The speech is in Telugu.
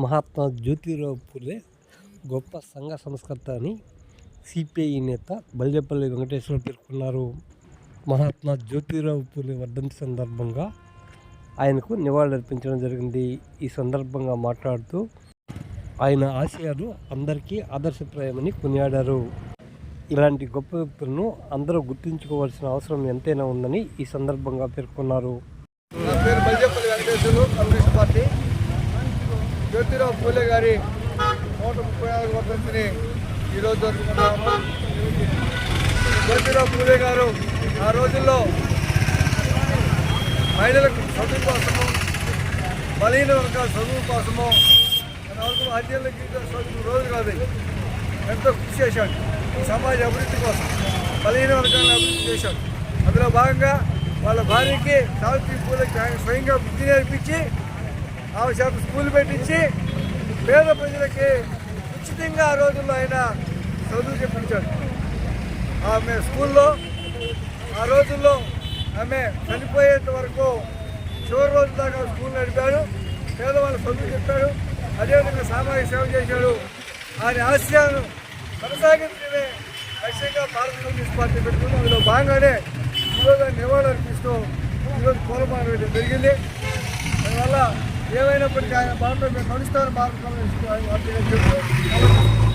మహాత్మా జ్యోతిరావు పూలే గొప్ప సంఘ సంస్కర్త అని సిపిఐ నేత బల్లేపల్లి వెంకటేశ్వర పేర్కొన్నారు మహాత్మా జ్యోతిరావు పూలే వర్ధంతి సందర్భంగా ఆయనకు నివాళులర్పించడం జరిగింది. ఈ సందర్భంగా మాట్లాడుతూ ఆయన ఆశయాలు అందరికీ ఆదర్శప్రాయమని కొనియాడారు. ఇలాంటి గొప్ప వ్యక్తులను అందరూ గుర్తుంచుకోవాల్సిన అవసరం ఎంతైనా ఉందని ఈ సందర్భంగా పేర్కొన్నారు. జ్యోతిరావు పూలే గారి నూట ముప్పై ఆరు వర్ధంతిని ఈరోజు జరుపుకుంటాము జ్యోతిరావు పూలే గారు ఆ రోజుల్లో మహిళలకు చదువు కోసము బలహీన వర్గాల చదువు కోసము వరకు చదువు రోజు కాదు ఎంతో కృషి చేశాడు. సమాజ అభివృద్ధి కోసం బలహీన వర్గాలను అభివృద్ధి చేశాడు. అందులో భాగంగా వాళ్ళ భార్యకి సావిత్రి పూలకి స్వయంగా బుద్ధి నేర్పించి ఆమె చేత స్కూల్ పెట్టించి పేద ప్రజలకి ఉచితంగా ఆ రోజుల్లో ఆయన చదువు చెప్పించాడు. ఆమె స్కూల్లో ఆ రోజుల్లో ఆమె చనిపోయేంత వరకు చివరి రోజు దాకా స్కూల్ నడిపాడు. పేదవాళ్ళు చదువు చెప్పాడు. అదేవిధంగా సామాజిక సేవ చేశాడు. ఆయన ఆశయాలను కొనసాగించడమే లక్ష్యంగా భారత కమ్యూనిస్ట్ పార్టీ పెట్టుకుంది. అందులో భాగంగానే ఈరోజు నివాళులు అర్పిస్తూ ఈరోజు పూలమాల జరిగింది. దానివల్ల ఏమైనప్పటికీ ఆయన భారత మేము కలుస్తామని చెప్తూ